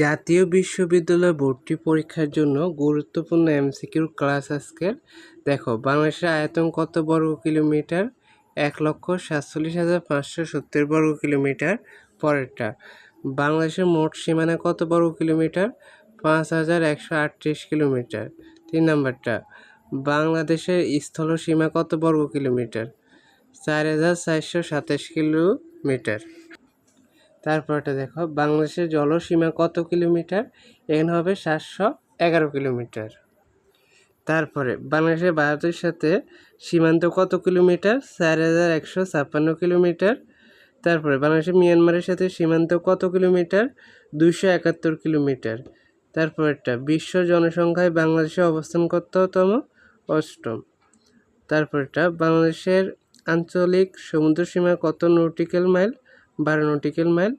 জাতীয় বিশ্ববিদ্যালয় ভর্তি পরীক্ষার জন্য গুরুত্বপূর্ণ এমসিকিউর ক্লাস আজকের দেখো, বাংলাদেশের আয়তন কত বর্গ কিলোমিটার? এক লক্ষ সাতচল্লিশ হাজার পাঁচশো সত্তর বর্গ কিলোমিটার পরেরটা। বাংলাদেশের মোট সীমানা কত বর্গ কিলোমিটার? পাঁচ হাজার একশো আটত্রিশ কিলোমিটার। তিন নম্বরটা, বাংলাদেশের স্থল সীমা কত বর্গ কিলোমিটার? চার হাজার চারশো সাতাশ কিলোমিটার। তারপরটা দেখো, বাংলাদেশের জলসীমা কত কিলোমিটার? এখানে হবে সাতশো এগারো কিলোমিটার। তারপরে বাংলাদেশের ভারতের সাথে সীমান্ত কত কিলোমিটার? চার হাজার একশো ছাপ্পান্ন কিলোমিটার। তারপরে বাংলাদেশের মিয়ানমারের সাথে সীমান্ত কত কিলোমিটার? দুইশো একাত্তর কিলোমিটার। তারপরেরটা, বিশ্ব জনসংখ্যায় বাংলাদেশের অবস্থান কততম? অষ্টম। তারপরটা বাংলাদেশের আঞ্চলিক সমুদ্র সীমা কত নটিক্যাল মাইল বারো নটিক্যাল মাইল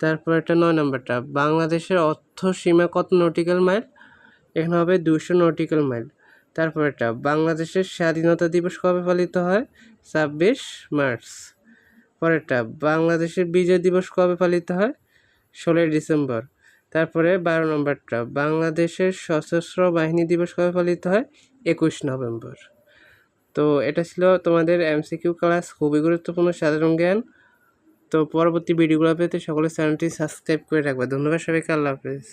তারপর একটা নয় নম্বরটা, বাংলাদেশের অর্থ সীমা কত নটিক্যাল মাইল এখানে হবে দুশো নটিক্যাল মাইল তারপর একটা, বাংলাদেশের স্বাধীনতা দিবস কবে পালিত হয়? ছাব্বিশ মার্চ। পরেরটা, বাংলাদেশের বিজয় দিবস কবে পালিত হয়? ষোলোই ডিসেম্বর। তারপরে বারো নম্বরটা, বাংলাদেশের সশস্ত্র বাহিনী দিবস কবে পালিত হয়? একুশ নভেম্বর। তো এটা ছিল তোমাদের এমসিকিউ ক্লাস খুবই গুরুত্বপূর্ণ, সাধারণ জ্ঞান। তো পরবর্তী ভিডিওগুলো পেতে সকলে চ্যানেলটি সাবস্ক্রাইব করে রাখবে। ধন্যবাদ সবাইকে আল্লাহ হাফেজ।